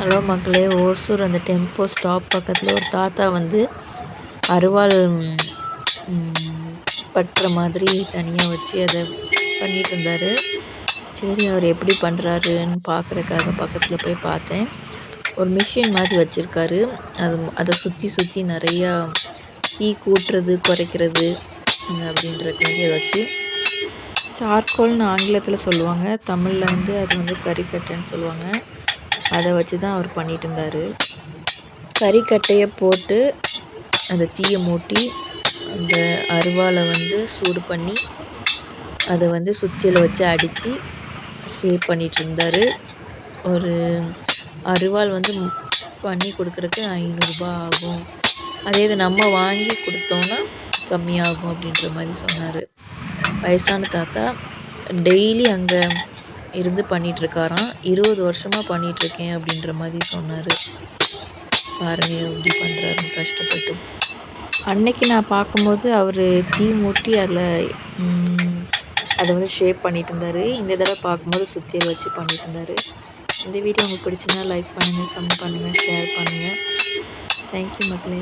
Hello மக்களே ஓசூர் அந்த tempo stop பக்கத்தில் ஒரு தாத்தா வந்து அருவாள் பட்டுற மாதிரி தனியாக வச்சு அதை பண்ணிட்டு இருந்தார். சரி அவர் எப்படி பண்ணுறாருன்னு பார்க்குறக்காக பக்கத்தில் போய் பார்த்தேன். ஒரு மிஷின் மாதிரி வச்சுருக்காரு. அது அதை சுற்றி சுற்றி நிறையா தீ கூட்டுறது குறைக்கிறது அப்படின்றக்காக வச்சு சார்கோல்னு ஆங்கிலத்தில் சொல்லுவாங்க. தமிழில் வந்து அது வந்து கறிக்கட்டைன்னு சொல்லுவாங்க. அதை வச்சு தான் அவர் பண்ணிகிட்டு இருந்தார் கறிக்கட்டையை போட்டு அந்த தீயை மூட்டி அந்த அருவாளை வந்து சூடு பண்ணி அதை வந்து சுத்தியில் வச்சு அடித்து சேவ் பண்ணிகிட்டு இருந்தார் ஒரு அருவாள் வந்து பண்ணி கொடுக்குறதுக்கு ஐநூறுரூபா ஆகும். அதே இது நம்ம வாங்கி கொடுத்தோன்னா கம்மியாகும் அப்படின்ற மாதிரி சொன்னார். வயசான தாத்தா டெய்லி அங்கே இருந்து பண்ணிகிட்ருக்காராம் இருபது வருஷமாக பண்ணிகிட்ருக்கேன் அப்படின்ற மாதிரி சொன்னார். பாருங்கள் எப்படி பண்ணுறாருன்னு கஷ்டப்பட்டு. அன்னைக்கு நான் பார்க்கும்போது அவர் தீ மூட்டி அதில் அதை வந்து ஷேப் பண்ணிட்டு இருந்தார். இந்த தடவை பார்க்கும்போது சுத்தியல் வச்சு பண்ணிட்டு இருந்தார். இந்த வீடியோ உங்களுக்கு பிடிச்சிருந்தா லைக் பண்ணுங்கள் கமெண்ட் பண்ணுங்கள் ஷேர் பண்ணுங்கள் தேங்க்யூ மக்களே.